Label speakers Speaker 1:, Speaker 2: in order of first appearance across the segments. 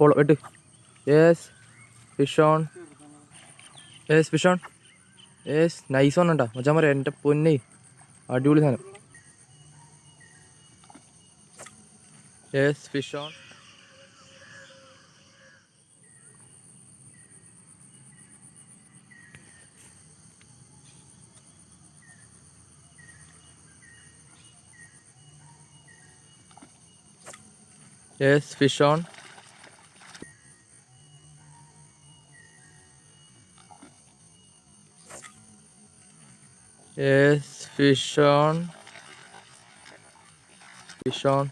Speaker 1: Follow വെട്ട് yes fish on yes fish yes nice on ഉണ്ടാ മച്ചാൻ പറയാം എന്റെ പൊന്നേ. അടിപൊളി സാധനം. Yes fish on yes fish yes fish on fish on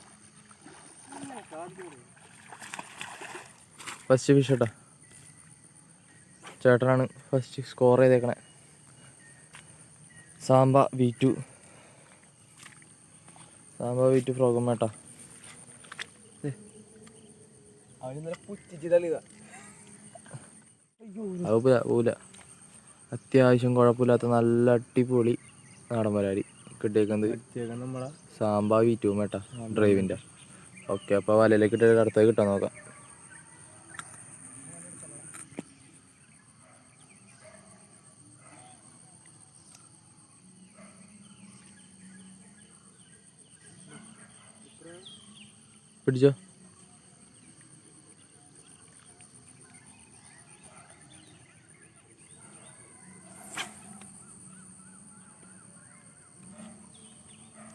Speaker 1: first fish കേട്ടോ ചേട്ടനാണ് ഫസ്റ്റ് സ്കോർ ചെയ്തേക്കണേ Samba V two Samba V two program കേട്ടോ അത് പോല പോല അത്യാവശ്യം കുഴപ്പമില്ലാത്ത നല്ല അടിപൊളി നാടൻ പരാടി കിട്ടിയേക്കുന്നത്
Speaker 2: നമ്മളെ
Speaker 1: സാമ്പാ വീറ്റും ടു മേട്ടാ ഡ്രൈവിന്റെ. ഓക്കെ അപ്പോൾ വലയിലേക്ക് ഇട്ടിട്ട് അടുത്തേക്ക് കിട്ടാൻ നോക്കാം. പിടിച്ചോ?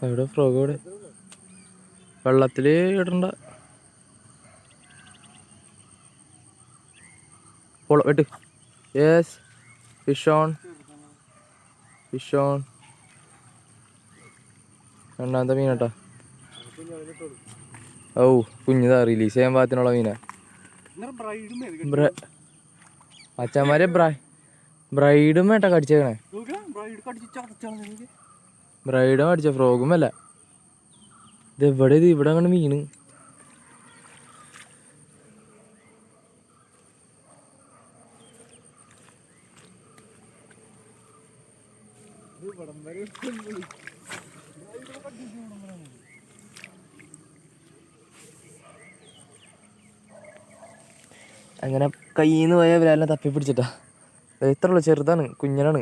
Speaker 1: എവിടെ ഫ്രോഗ് എവിടെ? വെള്ളത്തിൽ ഇടണ്ട. വെട്ട്. Yes fish on fish on രണ്ടാമത്തെ മീനാട്ടാ ഓ കുഞ്ഞിതാ റിലീസ് ചെയ്യാൻ പാകത്തിനുള്ള മീനാ. അച്ഛന്മാരെ ബ്രൈ ബ്രൈഡും വേണ്ട കടിച്ചേക്കണേ. ബ്രൈഡും അടിച്ച ഫ്രോഗും അല്ല. ഇത് എവിടെ ഇത്? ഇവിടെ അങ്ങനെ മീന് അങ്ങനെ കയ്യിൽ നിന്ന് പോയ ഇവരെല്ലാം തപ്പി പിടിച്ചിട്ടാ ഇത്ര ഉള്ളു ചെറുതാണ് കുഞ്ഞനാണ്.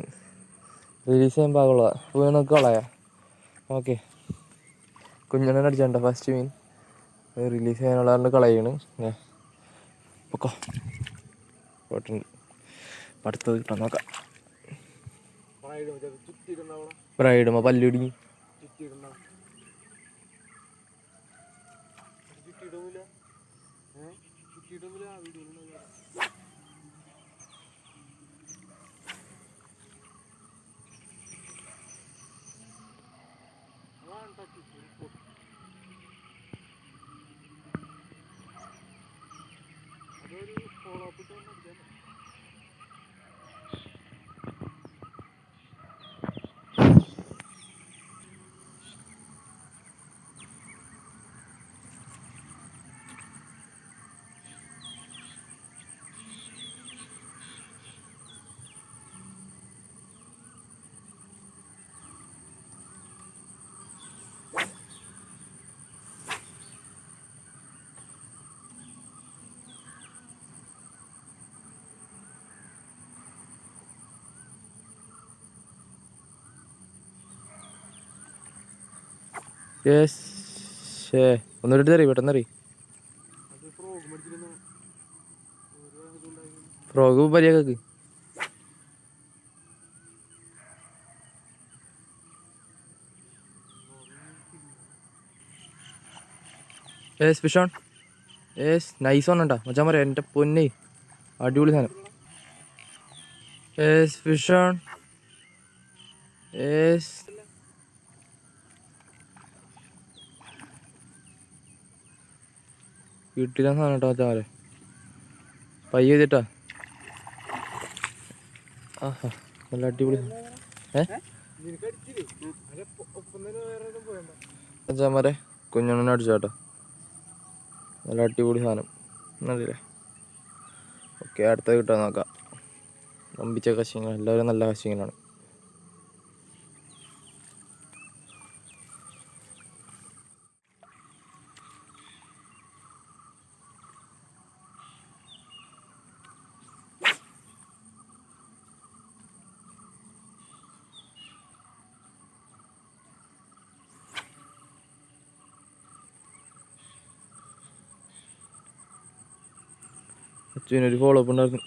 Speaker 1: റിലീസ് ചെയ്യാൻ പാകമുള്ളതാണ് പോയി കളയാ ഓക്കെ. കുഞ്ഞനെ അടിച്ചണ്ട ഫസ്റ്റ് മീൻ. റിലീസ് ചെയ്യാനുള്ള കളയാണ്. പൊക്കോ. പോയിട്ടുണ്ട് അടുത്തത് കിട്ടാൻ നോക്കാം. ബ്രൈഡുമ്പോ പല്ലുടിങ്ങി ഷേ. ഒന്നുകൂടി ഫ്രോഗ് പരിയാക്കക്ക് ഏസ് ഫിഷ് ഏസ് നൈസ് ഒന്നുണ്ടാ മച്ചാൻ പറയാം എന്റെ പൊന്നേ. അടിപൊളി സാധനം. ഏസ് ഫിഷ് ഓൺ കിട്ടില്ല സാധനം കേട്ടോ മച്ചാൻ പയ്യ ചെയ്തിട്ടാ? ആഹാ നല്ല അടിപൊളി ഏമാരെ കുഞ്ഞണ്ണനെ അടിച്ചാട്ടോ നല്ല അടിപൊളി സാധനം. നല്ലേ ഓക്കെ അടുത്ത കിട്ടാൻ നോക്കാം. വമ്പിച്ച കശിങ്ങൾ. എല്ലാവരും നല്ല കശിങ്ങളാണ്. അച്ഛനൊരു ഫോളോ അപ്പ് ഉണ്ടാക്കും